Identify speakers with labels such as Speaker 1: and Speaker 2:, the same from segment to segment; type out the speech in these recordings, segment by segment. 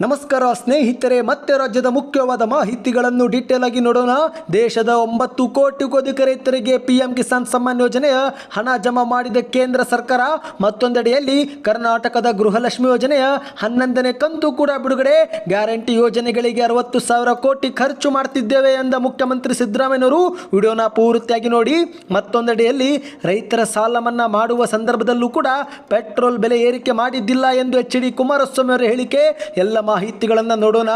Speaker 1: ನಮಸ್ಕಾರ ಸ್ನೇಹಿತರೆ, ಮತ್ತೆ ರಾಜ್ಯದ ಮುಖ್ಯವಾದ ಮಾಹಿತಿಗಳನ್ನು ಡೀಟೇಲ್ ಆಗಿ ನೋಡೋಣ. ದೇಶದ ಒಂಬತ್ತು ಕೋಟಿ ಅಧಿಕ ರೈತರಿಗೆ ಪಿಎಂ ಕಿಸಾನ್ ಸಮ್ಮಾನ್ ಯೋಜನೆಯ ಹಣ ಜಮಾ ಮಾಡಿದ ಕೇಂದ್ರ ಸರ್ಕಾರ. ಮತ್ತೊಂದೆಡೆಯಲ್ಲಿ ಕರ್ನಾಟಕದ ಗೃಹಲಕ್ಷ್ಮಿ ಯೋಜನೆಯ ಹನ್ನೊಂದನೇ ಕಂತು ಕೂಡ ಬಿಡುಗಡೆ. ಗ್ಯಾರಂಟಿ ಯೋಜನೆಗಳಿಗೆ ಅರವತ್ತು ಸಾವಿರ ಕೋಟಿ ಖರ್ಚು ಮಾಡ್ತಿದ್ದೇವೆ ಎಂದ ಮುಖ್ಯಮಂತ್ರಿ ಸಿದ್ದರಾಮಯ್ಯನವರು. ವಿಡಿಯೋನ ಪೂರ್ತಿಯಾಗಿ ನೋಡಿ. ಮತ್ತೊಂದೆಡೆಯಲ್ಲಿ ರೈತರ ಸಾಲ ಮನ್ನಾ ಮಾಡುವ ಸಂದರ್ಭದಲ್ಲೂ ಕೂಡ ಪೆಟ್ರೋಲ್ ಬೆಲೆ ಏರಿಕೆ ಮಾಡಿದ್ದಿಲ್ಲ ಎಂದು ಎಚ್ ಡಿ ಕುಮಾರಸ್ವಾಮಿ ಅವರ ಹೇಳಿಕೆ. ಎಲ್ಲ ಮಾಹಿತಿಗಳನ್ನು ನೋಡೋಣ.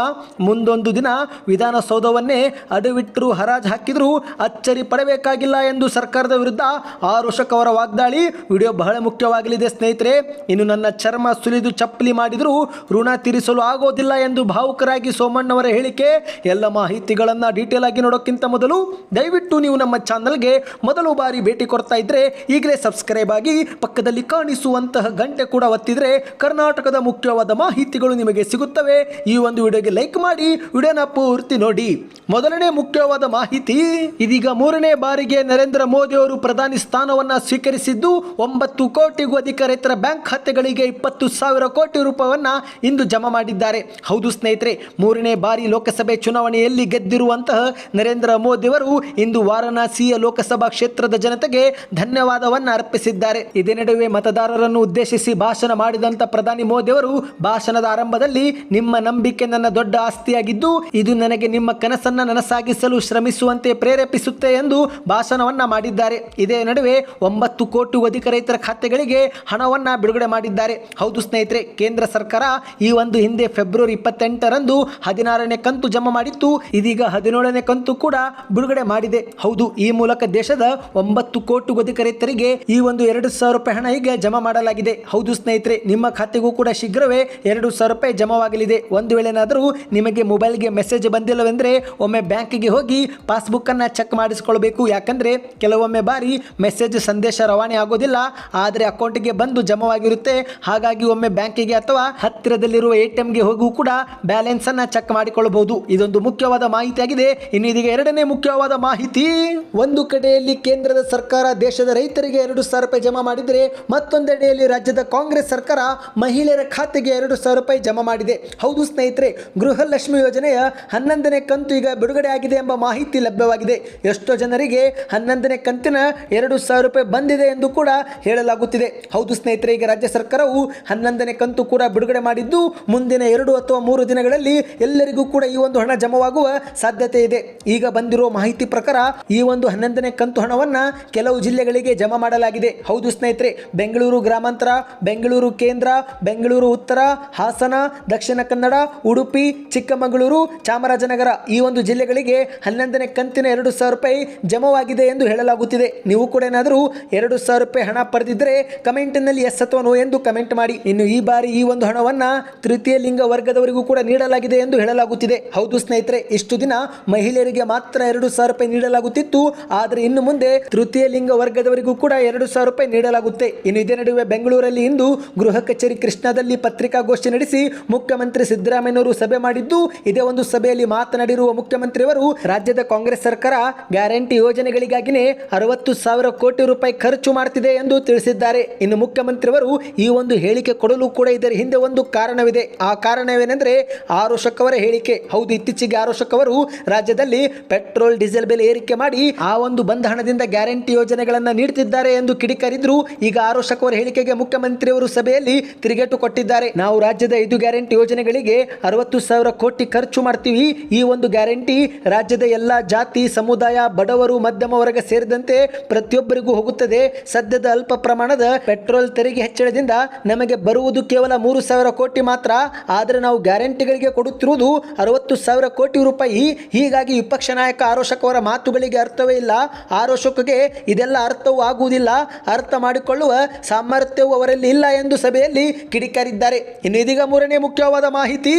Speaker 1: ಮುಂದೊಂದು ದಿನ ವಿಧಾನಸೌಧವನ್ನೇ ಅಡವಿಟ್ಟರು, ಹರಾಜು ಹಾಕಿದರೂ, ಅಚ್ಚರಿ ಪಡಬೇಕಾಗಿಲ್ಲ ಎಂದು ಸರ್ಕಾರದ ವಿರುದ್ಧ ಆರೋಷಕ್ ಅವರ ವಾಗ್ದಾಳಿ. ವಿಡಿಯೋ ಬಹಳ ಮುಖ್ಯವಾಗಲಿದೆ ಸ್ನೇಹಿತರೆ. ಇನ್ನು ನನ್ನ ಚರ್ಮ ಸುಲಿದು ಚಪ್ಪಲಿ ಮಾಡಿದರೂ ಋಣ ತೀರಿಸಲು ಆಗೋದಿಲ್ಲ ಎಂದು ಭಾವುಕರಾಗಿ ಸೋಮಣ್ಣವರ ಹೇಳಿಕೆ. ಎಲ್ಲ ಮಾಹಿತಿಗಳನ್ನು ಡೀಟೇಲ್ ಆಗಿ ನೋಡೋಕ್ಕಿಂತ ಮೊದಲು ದಯವಿಟ್ಟು ನೀವು ನಮ್ಮ ಚಾನಲ್ಗೆ ಮೊದಲು ಬಾರಿ ಭೇಟಿ ಕೊಡ್ತಾ ಇದ್ರೆ ಈಗಲೇ ಸಬ್ಸ್ಕ್ರೈಬ್ ಆಗಿ ಪಕ್ಕದಲ್ಲಿ ಕಾಣಿಸುವಂತಹ ಗಂಟೆ ಕೂಡ ಒತ್ತಿದ್ರೆ ಕರ್ನಾಟಕದ ಮುಖ್ಯವಾದ ಮಾಹಿತಿಗಳು ನಿಮಗೆ ಸಿಗುತ್ತವೆ. ಈ ಒಂದು ವಿಡಿಯೋಗೆ ಲೈಕ್ ಮಾಡಿ, ವಿಡಿಯೋನ ಪೂರ್ತಿ ನೋಡಿ. ಮೊದಲನೇ ಮುಖ್ಯವಾದ ಮಾಹಿತಿ, ಇದೀಗ ಮೂರನೇ ಬಾರಿಗೆ ನರೇಂದ್ರ ಮೋದಿ ಅವರು ಪ್ರಧಾನಿ ಸ್ಥಾನವನ್ನ ಸ್ವೀಕರಿಸಿದ್ದು ಒಂಬತ್ತು ಕೋಟಿಗೂ ಅಧಿಕ ರೈತರ ಬ್ಯಾಂಕ್ ಖಾತೆಗಳಿಗೆ ಇಪ್ಪತ್ತು ಸಾವಿರ ಕೋಟಿ ರೂಪಾಯವನ್ನ ಇಂದು ಜಮಾ ಮಾಡಿದ್ದಾರೆ. ಹೌದು ಸ್ನೇಹಿತರೆ, ಮೂರನೇ ಬಾರಿ ಲೋಕಸಭೆ ಚುನಾವಣೆಯಲ್ಲಿ ಗೆದ್ದಿರುವಂತಹ ನರೇಂದ್ರ ಮೋದಿ ಅವರು ಇಂದು ವಾರಣಾಸಿಯ ಲೋಕಸಭಾ ಕ್ಷೇತ್ರದ ಜನತೆಗೆ ಧನ್ಯವಾದವನ್ನ ಅರ್ಪಿಸಿದ್ದಾರೆ. ಇದೇ ನಡುವೆ ಮತದಾರರನ್ನು ಉದ್ದೇಶಿಸಿ ಭಾಷಣ ಮಾಡಿದಂತ ಪ್ರಧಾನಿ ಮೋದಿ ಅವರು ಭಾಷಣದ ಆರಂಭದಲ್ಲಿ ನಿಮ್ಮ ನಂಬಿಕೆ ನನ್ನ ದೊಡ್ಡ ಆಸ್ತಿಯಾಗಿದ್ದು, ಇದು ನನಗೆ ನಿಮ್ಮ ಕನಸನ್ನ ನನಸಾಗಿಸಲು ಶ್ರಮಿಸುವಂತೆ ಪ್ರೇರೇಪಿಸುತ್ತೆ ಎಂದು ಭಾಷಣವನ್ನ ಮಾಡಿದ್ದಾರೆ. ಇದೇ ನಡುವೆ ಒಂಬತ್ತು ಕೋಟಿ ಅಧಿಕ ರೈತರ ಖಾತೆಗಳಿಗೆ ಹಣವನ್ನ ಬಿಡುಗಡೆ ಮಾಡಿದ್ದಾರೆ. ಹೌದು ಸ್ನೇಹಿತರೆ, ಕೇಂದ್ರ ಸರ್ಕಾರ ಈ ಒಂದು ಹಿಂದೆ ಫೆಬ್ರವರಿ ಇಪ್ಪತ್ತೆಂಟರಂದು ಹದಿನಾರನೇ ಕಂತು ಜಮಾ ಮಾಡಿತ್ತು. ಇದೀಗ ಹದಿನೇಳನೇ ಕಂತು ಕೂಡ ಬಿಡುಗಡೆ ಮಾಡಿದೆ. ಹೌದು, ಈ ಮೂಲಕ ದೇಶದ ಒಂಬತ್ತು ಕೋಟಿ ಅಧಿಕ ರೈತರಿಗೆ ಈ ಒಂದು ಎರಡು ಸಾವಿರ ರೂಪಾಯಿ ಹಣ ಈಗ ಜಮಾ ಮಾಡಲಾಗಿದೆ. ಹೌದು ಸ್ನೇಹಿತರೆ, ನಿಮ್ಮ ಖಾತೆಗೂ ಕೂಡ ಶೀಘ್ರವೇ ಎರಡು ಸಾವಿರ ರೂಪಾಯಿ ಜಮಾವಾಗಲಿದೆ ಒಂದು ವೇಳೆನಾದರೂ ನಿಮಗೆ ಮೊಬೈಲ್ಗೆ ಮೆಸೇಜ್ ಬಂದಿಲ್ಲವೆಂದರೆ ಒಮ್ಮೆ ಬ್ಯಾಂಕಿಗೆ ಹೋಗಿ ಪಾಸ್ಬುಕ್ಕನ್ನು ಚೆಕ್ ಮಾಡಿಸ್ಕೊಳ್ಬೇಕು. ಯಾಕಂದರೆ ಕೆಲವೊಮ್ಮೆ ಬಾರಿ ಮೆಸೇಜ್ ಸಂದೇಶ ರವಾನೆ ಆಗೋದಿಲ್ಲ. ಆದರೆ ಅಕೌಂಟಿಗೆ ಬಂದು ಜಮವಾಗಿರುತ್ತೆ. ಹಾಗಾಗಿ ಒಮ್ಮೆ ಬ್ಯಾಂಕಿಗೆ ಅಥವಾ ಹತ್ತಿರದಲ್ಲಿರುವ ಎ ಟಿ ಎಂಗೆ ಹೋಗೂ ಕೂಡ ಬ್ಯಾಲೆನ್ಸನ್ನು ಚೆಕ್ ಮಾಡಿಕೊಳ್ಳಬಹುದು ಇದೊಂದು ಮುಖ್ಯವಾದ ಮಾಹಿತಿಯಾಗಿದೆ. ಇನ್ನು ಇದೀಗ ಎರಡನೇ ಮುಖ್ಯವಾದ ಮಾಹಿತಿ. ಒಂದು ಕಡೆಯಲ್ಲಿ ಕೇಂದ್ರದ ಸರ್ಕಾರ ದೇಶದ ರೈತರಿಗೆ ಎರಡು ಸಾವಿರ ರೂಪಾಯಿ ಜಮಾ ಮಾಡಿದರೆ ಮತ್ತೊಂದೆಡೆಯಲ್ಲಿ ರಾಜ್ಯದ ಕಾಂಗ್ರೆಸ್ ಸರ್ಕಾರ ಮಹಿಳೆಯರ ಖಾತೆಗೆ ಎರಡು ಸಾವಿರ ರೂಪಾಯಿ ಜಮಾ ಮಾಡಿದೆ. ಹೌದು ಸ್ನೇಹಿತರೆ, ಗೃಹಲಕ್ಷ್ಮಿ ಯೋಜನೆಯ ಹನ್ನೊಂದನೇ ಕಂತು ಈಗ ಬಿಡುಗಡೆ ಆಗಿದೆ ಎಂಬ ಮಾಹಿತಿ ಲಭ್ಯವಾಗಿದೆ. ಎಷ್ಟೋ ಜನರಿಗೆ ಹನ್ನೊಂದನೇ ಕಂತಿನ ಎರಡು ಸಾವಿರ ರೂಪಾಯಿ ಬಂದಿದೆ ಎಂದು ಕೂಡ ಹೇಳಲಾಗುತ್ತಿದೆ. ಹೌದು ಸ್ನೇಹಿತರೆ, ಈಗ ರಾಜ್ಯ ಸರ್ಕಾರವು ಹನ್ನೊಂದನೇ ಕಂತು ಕೂಡ ಬಿಡುಗಡೆ ಮಾಡಿದ್ದು, ಮುಂದಿನ ಎರಡು ಅಥವಾ ಮೂರು ದಿನಗಳಲ್ಲಿ ಎಲ್ಲರಿಗೂ ಕೂಡ ಈ ಒಂದು ಹಣ ಜಮವಾಗುವ ಸಾಧ್ಯತೆ ಇದೆ. ಈಗ ಬಂದಿರುವ ಮಾಹಿತಿ ಪ್ರಕಾರ ಈ ಒಂದು ಹನ್ನೊಂದನೇ ಕಂತು ಹಣವನ್ನು ಕೆಲವು ಜಿಲ್ಲೆಗಳಿಗೆ ಜಮಾ ಮಾಡಲಾಗಿದೆ. ಹೌದು ಸ್ನೇಹಿತರೆ, ಬೆಂಗಳೂರು ಗ್ರಾಮಾಂತರ, ಬೆಂಗಳೂರು ಕೇಂದ್ರ, ಬೆಂಗಳೂರು ಉತ್ತರ, ಹಾಸನ, ದಕ್ಷಿಣ ಕನ್ನಡ, ಉಡುಪಿ, ಚಿಕ್ಕಮಗಳೂರು, ಚಾಮರಾಜನಗರ ಈ ಒಂದು ಜಿಲ್ಲೆಗಳಿಗೆ ಹನ್ನೊಂದನೇ ಕಂತಿನ ಎರಡು ಸಾವಿರ ರೂಪಾಯಿ ಜಮವಾಗಿದೆ ಎಂದು ಹೇಳಲಾಗುತ್ತಿದೆ. ನೀವು ಕೂಡ ಏನಾದರೂ ಎರಡು ಸಾವಿರ ರೂಪಾಯಿ ಹಣ ಪಡೆದಿದ್ದರೆ ಕಮೆಂಟ್ನಲ್ಲಿ ಎಸ್ ಅಥವಾ ನೋ ಎಂದು ಕಮೆಂಟ್ ಮಾಡಿ. ಇನ್ನು ಈ ಬಾರಿ ಈ ಒಂದು ಹಣವನ್ನು ತೃತೀಯ ಲಿಂಗ ವರ್ಗದವರಿಗೂ ಕೂಡ ನೀಡಲಾಗಿದೆ ಎಂದು ಹೇಳಲಾಗುತ್ತಿದೆ. ಹೌದು ಸ್ನೇಹಿತರೆ, ಇಷ್ಟು ದಿನ ಮಹಿಳೆಯರಿಗೆ ಮಾತ್ರ ಎರಡು ಸಾವಿರ ರೂಪಾಯಿ ನೀಡಲಾಗುತ್ತಿತ್ತು. ಆದರೆ ಇನ್ನು ಮುಂದೆ ತೃತೀಯ ಲಿಂಗ ವರ್ಗದವರಿಗೂ ಕೂಡ ಎರಡು ಸಾವಿರ ರೂಪಾಯಿ ನೀಡಲಾಗುತ್ತೆ. ಇನ್ನು ಇದೇ ನಡುವೆ ಬೆಂಗಳೂರಲ್ಲಿ ಇಂದು ಗೃಹ ಕಚೇರಿ ಕೃಷ್ಣದಲ್ಲಿ ಪತ್ರಿಕಾಗೋಷ್ಠಿ ನಡೆಸಿ ಮುಖ್ಯಮಂತ್ರಿ ಸಿದ್ದರಾಮಯ್ಯನವರು ಸಭೆ ಮಾಡಿದ್ದು, ಇದೇ ಒಂದು ಸಭೆಯಲ್ಲಿ ಮಾತನಾಡಿರುವ ಮುಖ್ಯಮಂತ್ರಿಯವರು, ರಾಜ್ಯದ ಕಾಂಗ್ರೆಸ್ ಸರ್ಕಾರ ಗ್ಯಾರಂಟಿ ಯೋಜನೆಗಳಿಗಾಗಿನೇ ಅರವತ್ತು ಸಾವಿರ ಕೋಟಿ ರೂಪಾಯಿ ಖರ್ಚು ಮಾಡ್ತಿದೆ ಎಂದು ತಿಳಿಸಿದ್ದಾರೆ. ಇನ್ನು ಮುಖ್ಯಮಂತ್ರಿಯವರು ಈ ಒಂದು ಹೇಳಿಕೆ ಕೊಡಲು ಕೂಡ ಇದರ ಹಿಂದೆ ಒಂದು ಕಾರಣವಿದೆ. ಆ ಕಾರಣವೇನೆಂದರೆ, ಆರೋಷಕ್ ಅವರ ಹೇಳಿಕೆ. ಹೌದು, ಇತ್ತೀಚೆಗೆ ಆರೋಷಕ್ ರಾಜ್ಯದಲ್ಲಿ ಪೆಟ್ರೋಲ್, ಡೀಸೆಲ್ ಬೆಲೆ ಏರಿಕೆ ಮಾಡಿ ಆ ಒಂದು ಬಂದ ಹಣದಿಂದ ಗ್ಯಾರಂಟಿ ಯೋಜನೆಗಳನ್ನು ನೀಡುತ್ತಿದ್ದಾರೆ ಎಂದು ಕಿಡಿಕಾರಿದ್ರು. ಈಗ ಆರೋಷಕ್ ಅವರ ಹೇಳಿಕೆಗೆ ಮುಖ್ಯಮಂತ್ರಿಯವರು ಸಭೆಯಲ್ಲಿ ತಿರುಗೇಟು ಕೊಟ್ಟಿದ್ದಾರೆ. ನಾವು ರಾಜ್ಯದ ಐದು ಗ್ಯಾರಂಟಿ ಯೋಜನೆಗಳಿಗೆ ಅರವತ್ತು ಸಾವಿರ ಕೋಟಿ ಖರ್ಚು ಮಾಡ್ತೀವಿ. ಈ ಒಂದು ಗ್ಯಾರಂಟಿ ರಾಜ್ಯದ ಎಲ್ಲ ಜಾತಿ, ಸಮುದಾಯ, ಬಡವರು, ಮಧ್ಯಮ ವರ್ಗ ಸೇರಿದಂತೆ ಪ್ರತಿಯೊಬ್ಬರಿಗೂ ಹೋಗುತ್ತದೆ. ಸದ್ಯದ ಅಲ್ಪ ಪ್ರಮಾಣದ ಪೆಟ್ರೋಲ್ ತೆರಿಗೆ ಹೆಚ್ಚಳದಿಂದ ನಮಗೆ ಬರುವುದು ಕೇವಲ ಮೂರು ಸಾವಿರ ಕೋಟಿ ಮಾತ್ರ. ಆದರೆ ನಾವು ಗ್ಯಾರಂಟಿಗಳಿಗೆ ಕೊಡುತ್ತಿರುವುದು ಅರವತ್ತು ಸಾವಿರ ಕೋಟಿ ರೂಪಾಯಿ. ಹೀಗಾಗಿ ವಿಪಕ್ಷ ನಾಯಕ ಆರೋಷಕ್ ಅವರ ಮಾತುಗಳಿಗೆ ಅರ್ಥವೇ ಇಲ್ಲ. ಆರೋಶಕಗೆ ಇದೆಲ್ಲ ಅರ್ಥವೂ ಆಗುವುದಿಲ್ಲ. ಅರ್ಥ ಮಾಡಿಕೊಳ್ಳುವ ಸಾಮರ್ಥ್ಯವೂ ಅವರಲ್ಲಿ ಇಲ್ಲ ಎಂದು ಸಭೆಯಲ್ಲಿ ಕಿಡಿಕಾರಿದ್ದಾರೆ. ಇನ್ನು ಇದೀಗ ಮೂರನೇ ಮುಖ್ಯವಾದ ಮಾಹಿತಿ,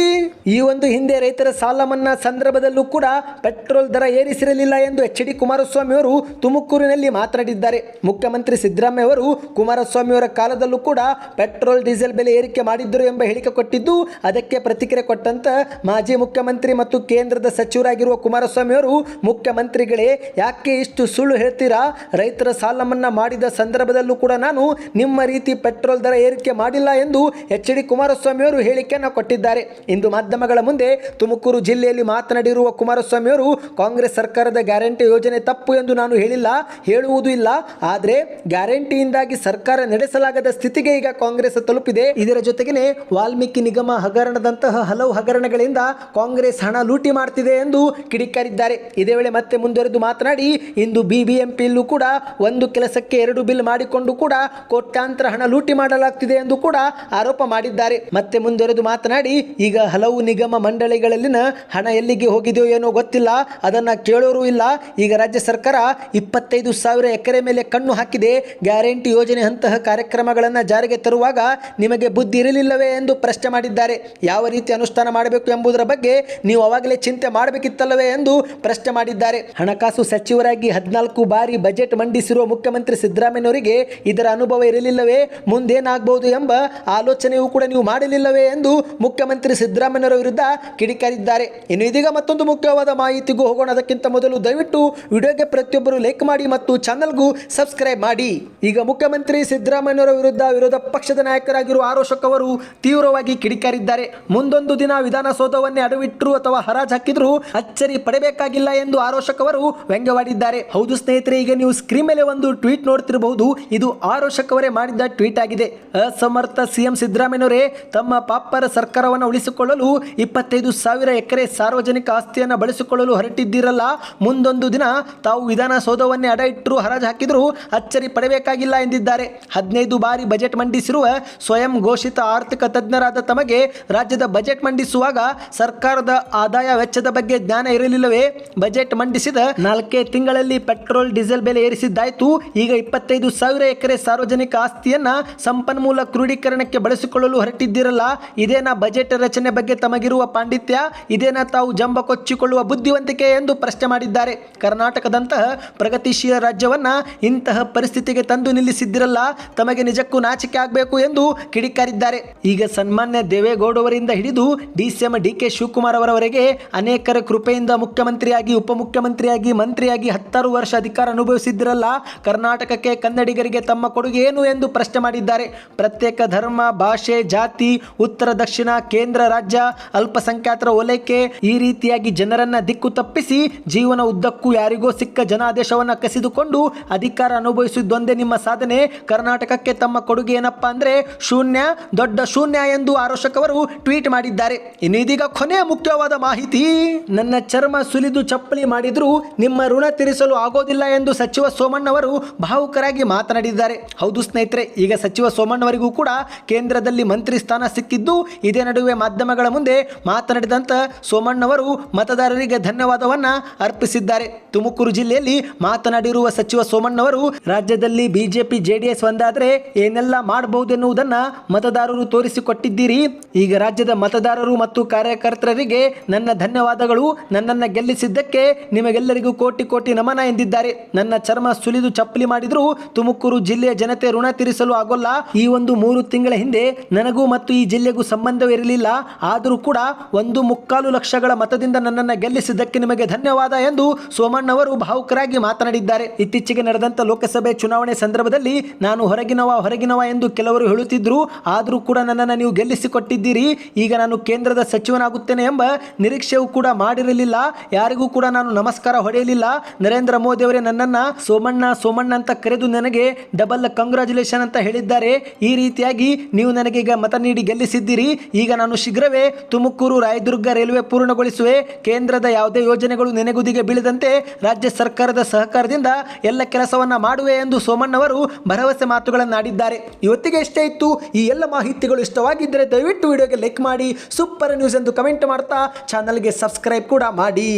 Speaker 1: ಈ ಒಂದು ಹಿಂದೆ ರೈತರ ಸಾಲ ಮನ್ನಾ ಸಂದರ್ಭದಲ್ಲೂ ಕೂಡ ಪೆಟ್ರೋಲ್ ದರ ಏರಿಸಿರಲಿಲ್ಲ ಎಂದು ಎಚ್ ಡಿ ಕುಮಾರಸ್ವಾಮಿ ಅವರು ತುಮಕೂರಿನಲ್ಲಿ ಮಾತನಾಡಿದ್ದಾರೆ. ಮುಖ್ಯಮಂತ್ರಿ ಸಿದ್ದರಾಮಯ್ಯ ಅವರು ಕುಮಾರಸ್ವಾಮಿ ಅವರ ಕಾಲದಲ್ಲೂ ಕೂಡ ಪೆಟ್ರೋಲ್, ಡೀಸೆಲ್ ಬೆಲೆ ಏರಿಕೆ ಮಾಡಿದ್ದರು ಎಂಬ ಹೇಳಿಕೆ ಕೊಟ್ಟಿದ್ದು, ಅದಕ್ಕೆ ಪ್ರತಿಕ್ರಿಯೆ ಕೊಟ್ಟಂತ ಮಾಜಿ ಮುಖ್ಯಮಂತ್ರಿ ಮತ್ತು ಕೇಂದ್ರದ ಸಚಿವರಾಗಿರುವ ಕುಮಾರಸ್ವಾಮಿ ಅವರು, ಮುಖ್ಯಮಂತ್ರಿಗಳೇ, ಯಾಕೆ ಇಷ್ಟು ಸುಳ್ಳು ಹೇಳ್ತೀರಾ? ರೈತರ ಸಾಲ ಮನ್ನಾ ಮಾಡಿದ ಸಂದರ್ಭದಲ್ಲೂ ಕೂಡ ನಾನು ನಿಮ್ಮ ರೀತಿ ಪೆಟ್ರೋಲ್ ದರ ಏರಿಕೆ ಮಾಡಿಲ್ಲ ಎಂದು ಎಚ್ ಡಿ ಕುಮಾರಸ್ವಾಮಿ ಅವರು ಹೇಳಿಕೆಯನ್ನು ಕೊಟ್ಟಿದ್ದಾರೆ. ಕೊಟ್ಟಿದ್ದಾರೆ. ಇಂದು ಮಾಧ್ಯಮಗಳ ಮುಂದೆ ತುಮಕೂರು ಜಿಲ್ಲೆಯಲ್ಲಿ ಮಾತನಾಡಿರುವ ಕುಮಾರಸ್ವಾಮಿಯವರು, ಕಾಂಗ್ರೆಸ್ ಸರ್ಕಾರದ ಗ್ಯಾರಂಟಿ ಯೋಜನೆ ತಪ್ಪು ಎಂದು ನಾನು ಹೇಳಿಲ್ಲ, ಹೇಳುವುದೂ ಇಲ್ಲ. ಆದರೆ ಗ್ಯಾರಂಟಿಯಿಂದಾಗಿ ಸರ್ಕಾರ ನಡೆಸಲಾಗದ ಸ್ಥಿತಿಗೆ ಈಗ ಕಾಂಗ್ರೆಸ್ ತಲುಪಿದೆ. ಇದರ ಜೊತೆಗೆ ವಾಲ್ಮೀಕಿ ನಿಗಮ ಹಗರಣದಂತಹ ಹಲವು ಹಗರಣಗಳಿಂದ ಕಾಂಗ್ರೆಸ್ ಹಣ ಲೂಟಿ ಮಾಡ್ತಿದೆ ಎಂದು ಕಿಡಿಕಾರಿದ್ದಾರೆ. ಇದೇ ವೇಳೆ ಮತ್ತೆ ಮುಂದುವರೆದು ಮಾತನಾಡಿ, ಇಂದು ಬಿಬಿಎಂಪಿಯಲ್ಲೂ ಕೂಡ ಒಂದು ಕೆಲಸಕ್ಕೆ ಎರಡು ಬಿಲ್ ಮಾಡಿಕೊಂಡು ಕೂಡ ಕೋಟ್ಯಾಂತರ ಹಣ ಲೂಟಿ ಮಾಡಲಾಗ್ತಿದೆ ಎಂದು ಕೂಡ ಆರೋಪ ಮಾಡಿದ್ದಾರೆ. ಮತ್ತೆ ಮುಂದುವರೆದು ಮಾತನಾಡಿ ಈಗ ಹಲವು ನಿಗಮ ಮಂಡಳಿಗಳಲ್ಲಿನ ಹಣ ಎಲ್ಲಿಗೆ ಹೋಗಿದೆಯೋ ಏನೋ ಗೊತ್ತಿಲ್ಲ, ಅದನ್ನ ಕೇಳೋರು ಇಲ್ಲ. ಈಗ ರಾಜ್ಯ ಸರ್ಕಾರ ಇಪ್ಪತ್ತೈದು ಸಾವಿರ ಎಕರೆ ಮೇಲೆ ಕಣ್ಣು ಹಾಕಿದೆ. ಗ್ಯಾರಂಟಿ ಯೋಜನೆ ಅಂತಹ ಕಾರ್ಯಕ್ರಮಗಳನ್ನು ಜಾರಿಗೆ ತರುವಾಗ ನಿಮಗೆ ಬುದ್ಧಿ ಇರಲಿಲ್ಲವೇ ಎಂದು ಪ್ರಶ್ನೆ ಮಾಡಿದ್ದಾರೆ. ಯಾವ ರೀತಿ ಅನುಷ್ಠಾನ ಮಾಡಬೇಕು ಎಂಬುದರ ಬಗ್ಗೆ ನೀವು ಅವಾಗಲೇ ಚಿಂತೆ ಮಾಡಬೇಕಿತ್ತಲ್ಲವೇ ಎಂದು ಪ್ರಶ್ನೆ ಮಾಡಿದ್ದಾರೆ. ಹಣಕಾಸು ಸಚಿವರಾಗಿ ಹದಿನಾಲ್ಕು ಬಾರಿ ಬಜೆಟ್ ಮಂಡಿಸಿರುವ ಮುಖ್ಯಮಂತ್ರಿ ಸಿದ್ದರಾಮಯ್ಯನವರಿಗೆ ಇದರ ಅನುಭವ ಇರಲಿಲ್ಲವೇ? ಮುಂದೇನಾಗಬಹುದು ಎಂಬ ಆಲೋಚನೆಯೂ ಕೂಡ ನೀವು ಮಾಡಲಿಲ್ಲವೇ ಎಂದು ಮುಖ್ಯಮಂತ್ರಿ ಸಿದ್ದರಾಮಯ್ಯನವರ ವಿರುದ್ಧ ಕಿಡಿಕಾರಿದ್ದಾರೆ. ಇನ್ನು ಇದೀಗ ಮತ್ತೊಂದು ಮುಖ್ಯವಾದ ಮಾಹಿತಿಗೂ ಹೋಗೋಣ. ಅದಕ್ಕಿಂತ ಮೊದಲು ದಯವಿಟ್ಟು ವಿಡಿಯೋಗೆ ಪ್ರತಿಯೊಬ್ಬರು ಲೈಕ್ ಮಾಡಿ ಮತ್ತು ಚಾನಲ್ಗೂ ಸಬ್ಸ್ಕ್ರೈಬ್ ಮಾಡಿ. ಈಗ ಮುಖ್ಯಮಂತ್ರಿ ಸಿದ್ದರಾಮಯ್ಯರ ವಿರುದ್ಧ ವಿರೋಧ ಪಕ್ಷದ ನಾಯಕರಾಗಿರುವ ಆರೋಶಕ್ ಅವರು ತೀವ್ರವಾಗಿ ಕಿಡಿಕಾರಿದ್ದಾರೆ. ಮುಂದೊಂದು ದಿನ ವಿಧಾನಸೌಧವನ್ನೇ ಅಡವಿಟ್ಟರು ಅಥವಾ ಹರಾಜ್ ಹಾಕಿದ್ರು ಅಚ್ಚರಿ ಪಡಬೇಕಾಗಿಲ್ಲ ಎಂದು ಆರೋಶಕ್ ಅವರು ವ್ಯಂಗ್ಯವಾಡಿದ್ದಾರೆ. ಹೌದು ಸ್ನೇಹಿತರೆ, ಈಗ ನೀವು ಸ್ಕ್ರೀನ್ ಮೇಲೆ ಒಂದು ಟ್ವೀಟ್ ನೋಡ್ತಿರಬಹುದು. ಇದು ಆರೋಶಕ್ ಅವರೇ ಮಾಡಿದ ಟ್ವೀಟ್ ಆಗಿದೆ. ಅಸಮರ್ಥ ಸಿಎಂ ಸಿದ್ದರಾಮಯ್ಯನವರೇ, ತಮ್ಮ ಪಾಪ್ಪರ ಸರ್ಕಾರವನ್ನು ಉಳಿಸಿಕೊಳ್ಳಲು ಇಪ್ಪತ್ತೈದು ಸಾವಿರ ಎಕರೆ ಸಾರ್ವಜನಿಕ ಆಸ್ತಿಯನ್ನು ಬಳಸಿಕೊಳ್ಳಲು ಹೊರಟಿದ್ದೀರಲ್ಲ? ಮುಂದೊಂದು ದಿನ ತಾವು ವಿಧಾನಸೌಧವನ್ನೇ ಅಡ ಇಟ್ಟರು ಹರಾಜು ಹಾಕಿದರೂ ಅಚ್ಚರಿ ಪಡಬೇಕಾಗಿಲ್ಲ ಎಂದಿದ್ದಾರೆ. ಹದಿನೈದು ಬಾರಿ ಬಜೆಟ್ ಮಂಡಿಸಿರುವ ಸ್ವಯಂ ಘೋಷಿತ ಆರ್ಥಿಕ ತಜ್ಞರಾದ ತಮಗೆ ರಾಜ್ಯದ ಬಜೆಟ್ ಮಂಡಿಸುವಾಗ ಸರ್ಕಾರದ ಆದಾಯ ವೆಚ್ಚದ ಬಗ್ಗೆ ಜ್ಞಾನ ಇರಲಿಲ್ಲವೇ? ಬಜೆಟ್ ಮಂಡಿಸಿದ ನಾಲ್ಕೇ ತಿಂಗಳಲ್ಲಿ ಪೆಟ್ರೋಲ್, ಡೀಸೆಲ್ ಬೆಲೆ ಏರಿಸಿದ್ದಾಯಿತು. ಈಗ ಇಪ್ಪತ್ತೈದು ಸಾವಿರ ಎಕರೆ ಸಾರ್ವಜನಿಕ ಆಸ್ತಿಯನ್ನ ಸಂಪನ್ಮೂಲ ಕ್ರೋಢೀಕರಣಕ್ಕೆ ಬಳಸಿಕೊಳ್ಳಲು ಹೊರಟಿದ್ದೀರಲ್ಲ? ಇದೇನಾ ಬಜೆಟ್ ರಚನೆ ಬಗ್ಗೆ ತಮಗಿರುವ ಪಾಂಡಿತ್ಯ, ಇದೇನ ತಾವು ಜಂಬ ಕೊಚ್ಚಿಕೊಳ್ಳುವ ಬುದ್ಧಿವಂತಿಕೆ ಎಂದು ಪ್ರಶ್ನೆ ಮಾಡಿದ್ದಾರೆ. ಕರ್ನಾಟಕದಂತಹ ಪ್ರಗತಿಶೀಲ ರಾಜ್ಯವನ್ನ ಇಂತಹ ಪರಿಸ್ಥಿತಿಗೆ ತಂದು ನಿಲ್ಲಿಸಿದ್ದಿರಲ್ಲ, ತಮಗೆ ನಿಜಕ್ಕೂ ನಾಚಿಕೆ ಆಗಬೇಕು ಎಂದು ಕಿಡಿಕಾರಿದ್ದಾರೆ. ಈಗ ಸನ್ಮಾನ್ಯ ದೇವೇಗೌಡವರಿಂದ ಹಿಡಿದು ಡಿಸಿಎಂ ಡಿ ಕೆ ಶಿವಕುಮಾರ್ ಅವರವರೆಗೆ ಅನೇಕರ ಕೃಪೆಯಿಂದ ಮುಖ್ಯಮಂತ್ರಿಯಾಗಿ, ಉಪಮುಖ್ಯಮಂತ್ರಿಯಾಗಿ, ಮಂತ್ರಿಯಾಗಿ ಹತ್ತಾರು ವರ್ಷ ಅಧಿಕಾರ ಅನುಭವಿಸಿದ್ದಿರಲ್ಲ, ಕರ್ನಾಟಕಕ್ಕೆ ಕನ್ನಡಿಗರಿಗೆ ತಮ್ಮ ಕೊಡುಗೆ ಏನು ಎಂದು ಪ್ರಶ್ನೆ ಮಾಡಿದ್ದಾರೆ. ಪ್ರತ್ಯೇಕ ಧರ್ಮ, ಭಾಷೆ, ಜಾತಿ, ಉತ್ತರ, ದಕ್ಷಿಣ ಕೇಂದ್ರ ರಾಜ್ಯ, ಅಲ್ಪಸಂಖ್ಯಾತರ ಓಲೈಕೆ ಈ ರೀತಿಯಾಗಿ ಜನರನ್ನ ದಿಕ್ಕು ತಪ್ಪಿಸಿ ಜೀವನ ಉದ್ದಕ್ಕೂ ಯಾರಿಗೋ ಸಿಕ್ಕ ಜನಾದೇಶವನ್ನ ಕಸಿದುಕೊಂಡು ಅಧಿಕಾರ ಅನುಭವಿಸಿದ್ದೊಂದೇ ನಿಮ್ಮ ಸಾಧನೆ. ಕರ್ನಾಟಕಕ್ಕೆ ತಮ್ಮ ಕೊಡುಗೆ ಏನಪ್ಪಾ ಅಂದ್ರೆ ಶೂನ್ಯ, ದೊಡ್ಡ ಶೂನ್ಯ ಎಂದು ಆರೋಶಕ್ ಅವರು ಟ್ವೀಟ್ ಮಾಡಿದ್ದಾರೆ. ಇನ್ನು ಇದೀಗ ಕೊನೆಯ ಮುಖ್ಯವಾದ ಮಾಹಿತಿ. ನನ್ನ ಚರ್ಮ ಸುಲಿದು ಚಪ್ಪಲಿ ಮಾಡಿದ್ರು ನಿಮ್ಮ ಋಣ ತೀರಿಸಲು ಆಗೋದಿಲ್ಲ ಎಂದು ಸಚಿವ ಸೋಮಣ್ಣವರು ಭಾವುಕರಾಗಿ ಮಾತನಾಡಿದ್ದಾರೆ. ಹೌದು ಸ್ನೇಹಿತರೆ, ಈಗ ಸಚಿವ ಸೋಮಣ್ಣವರಿಗೂ ಕೂಡ ಕೇಂದ್ರದಲ್ಲಿ ಮಂತ್ರಿ ಸ್ಥಾನ ಸಿಕ್ಕಿದ್ದು ಇದೇ ನಡುವೆ ಮಾಧ್ಯಮಗಳ ಮುಂದೆ ಮಾತನಾಡಿದಂತ ಸೋಮಣ್ಣವರು ಮತದಾರರಿಗೆ ಧನ್ಯವಾದವನ್ನ ಅರ್ಪಿಸಿದ್ದಾರೆ. ತುಮಕೂರು ಜಿಲ್ಲೆಯಲ್ಲಿ ಮಾತನಾಡಿರುವ ಸಚಿವ ಸೋಮಣ್ಣವರು, ರಾಜ್ಯದಲ್ಲಿ ಬಿಜೆಪಿ, ಜೆಡಿಎಸ್ ಒಂದಾದರೆ ಏನೆಲ್ಲ ಮಾಡಬಹುದೆನ್ನುವುದನ್ನ ಮತದಾರರು ತೋರಿಸಿಕೊಟ್ಟಿದ್ದೀರಿ. ಈಗ ರಾಜ್ಯದ ಮತದಾರರು ಮತ್ತು ಕಾರ್ಯಕರ್ತರಿಗೆ ನನ್ನ ಧನ್ಯವಾದಗಳು. ನನ್ನನ್ನು ಗೆಲ್ಲಿಸಿದ್ದಕ್ಕೆ ನಿಮಗೆಲ್ಲರಿಗೂ ಕೋಟಿ ಕೋಟಿ ನಮನ ಎಂದಿದ್ದಾರೆ. ನನ್ನ ಚರ್ಮ ಸುಲಿದು ಚಪ್ಪಲಿ ಮಾಡಿದ್ರು ತುಮಕೂರು ಜಿಲ್ಲೆಯ ಜನತೆ ಋಣ ತೀರಿಸಲು ಆಗೋಲ್ಲ. ಈ ಒಂದು ಮೂರು ತಿಂಗಳ ಹಿಂದೆ ನನಗೂ ಮತ್ತು ಈ ಜಿಲ್ಲೆಗೂ ಸಂಬಂಧವಿರಲಿಲ್ಲ ಆದರೂ ಕೂಡ ಒಂದು ಮುಕ್ಕಾಲು ಲಕ್ಷಗಳ ಮತದಿಂದ ನನ್ನನ್ನು ಗೆಲ್ಲಿಸಿದ್ದಕ್ಕೆ ನಿಮಗೆ ಧನ್ಯವಾದ ಎಂದು ಸೋಮಣ್ಣವರು ಭಾವುಕರಾಗಿ ಮಾತನಾಡಿದ್ದಾರೆ. ಇತ್ತೀಚೆಗೆ ನಡೆದಂತ ಲೋಕಸಭೆ ಚುನಾವಣೆ ಸಂದರ್ಭದಲ್ಲಿ ನಾನು ಹೊರಗಿನವ ಹೊರಗಿನವ ಎಂದು ಕೆಲವರು ಹೇಳುತ್ತಿದ್ದರು ಆದರೂ ಕೂಡ ನನ್ನನ್ನು ನೀವು ಗೆಲ್ಲಿಸಿಕೊಟ್ಟಿದ್ದೀರಿ. ಈಗ ನಾನು ಕೇಂದ್ರದ ಸಚಿವನಾಗುತ್ತೇನೆ ಎಂಬ ನಿರೀಕ್ಷೆಯೂ ಕೂಡ ಮಾಡಿರಲಿಲ್ಲ. ಯಾರಿಗೂ ಕೂಡ ನಾನು ನಮಸ್ಕಾರ ಹೊಡೆಯಲಿಲ್ಲ. ನರೇಂದ್ರ ಮೋದಿ ಅವರೇ ನನ್ನನ್ನು ಸೋಮಣ್ಣ ಸೋಮಣ್ಣ ಅಂತ ಕರೆದು ನನಗೆ ಡಬಲ್ ಕಂಗ್ರಾಚುಲೇಷನ್ ಅಂತ ಹೇಳಿದ್ದಾರೆ. ಈ ರೀತಿಯಾಗಿ ನೀವು ನನಗೆ ಮತ ನೀಡಿ ಗೆಲ್ಲಿಸಿದ್ದೀರಿ. ಈಗ ನಾನು ಶೀಘ್ರವೇ ತುಮಕೂರು ರಾಯದುರ್ಗ ರೈಲ್ವೆ ಪೂರ್ಣಗೊಳಿಸುವೆ. ಕೇಂದ್ರದ ಯಾವುದೇ ಯೋಜನೆಗಳು ನೆನೆಗುದಿಗೆ ಬೀಳದಂತೆ ರಾಜ್ಯ ಸರ್ಕಾರದ ಸಹಕಾರದಿಂದ ಎಲ್ಲ ಕೆಲಸವನ್ನ ಮಾಡುವೆ ಎಂದು ಸೋಮಣ್ಣವರು ಭರವಸೆ ಮಾತುಗಳನ್ನಾಡಿದ್ದಾರೆ ಇವತ್ತಿಗೆ ಇಷ್ಟೇ ಇತ್ತು, ಈ ಎಲ್ಲ ಮಾಹಿತಿಗಳು ಇಷ್ಟವಾಗಿದ್ದರೆ ದಯವಿಟ್ಟು ವಿಡಿಯೋಗೆ ಲೈಕ್ ಮಾಡಿ, ಸೂಪರ್ ನ್ಯೂಸ್ ಎಂದು ಕಮೆಂಟ್ ಮಾಡ್ತಾ ಚಾನಲ್ಗೆ ಸಬ್ಸ್ಕ್ರೈಬ್ ಕೂಡ ಮಾಡಿ.